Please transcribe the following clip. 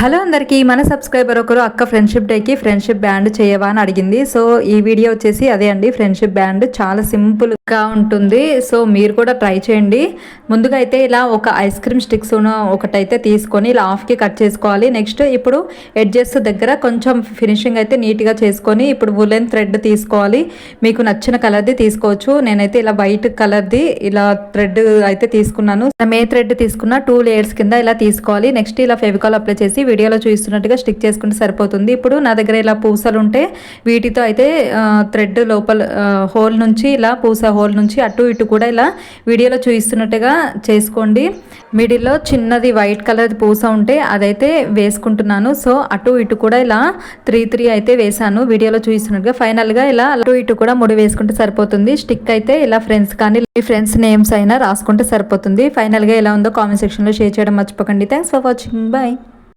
Hello అందరికీ మన subscriber ఒకరు అక్క ఫ్రెండ్షిప్ డేకి ఫ్రెండ్షిప్ బ్యాండ్ చేయవా అని అడిగింది. సో ఈ వీడియో వచ్చేసి అదే అండి. ఫ్రెండ్షిప్ బ్యాండ్ చాలా సింపుల్గా ఉంటుంది. సో మీరు కూడా ట్రై చేయండి. ముందుగా అయితే ఇలా ఒక ఐస్ క్రీమ్ స్టిక్స్ ఒకటైతే తీసుకొని ఇలా హాఫ్కి కట్ చేసుకోవాలి. నెక్స్ట్ ఇప్పుడు ఎడ్జెస్ దగ్గర కొంచెం ఫినిషింగ్ అయితే నీట్గా చేసుకొని ఇప్పుడు వులెన్ థ్రెడ్ తీసుకోవాలి. మీకు నచ్చిన కలర్ది తీసుకోవచ్చు. నేనైతే ఇలా వైట్ కలర్ది ఇలా థ్రెడ్ అయితే తీసుకున్నాను. మే థ్రెడ్ తీసుకున్న టూ లేయర్స్ కింద ఇలా తీసుకోవాలి. నెక్స్ట్ ఇలా ఫెవికాల్ అప్లై చేసి వీడియోలో చూస్తున్నట్టుగా స్టిక్ చేసుకుంటే సరిపోతుంది. ఇప్పుడు నా దగ్గర ఇలా పూసలు ఉంటే వీటితో అయితే థ్రెడ్ లోపల హోల్ నుంచి ఇలా పూస హోల్ నుంచి అటు ఇటు కూడా ఇలా వీడియోలో చూపిస్తున్నట్టుగా చేసుకోండి. మిడిల్లో చిన్నది వైట్ కలర్ పూస ఉంటే అదైతే వేసుకుంటున్నాను. సో అటు ఇటు కూడా ఇలా త్రీ త్రీ అయితే వేసాను వీడియోలో చూపిస్తున్నట్టుగా ఫైనల్గా ఇలా అటు ఇటు కూడా ముడి వేసుకుంటే సరిపోతుంది. స్టిక్ అయితే ఇలా ఫ్రెండ్స్ కానీ మీ ఫ్రెండ్స్ నేమ్స్ అయినా రాసుకుంటే సరిపోతుంది. ఫైనల్గా ఎలా ఉందో కామెంట్ సెక్షన్లో షేర్ చేయడం మర్చిపోకండి. Thanks for watching. బాయ్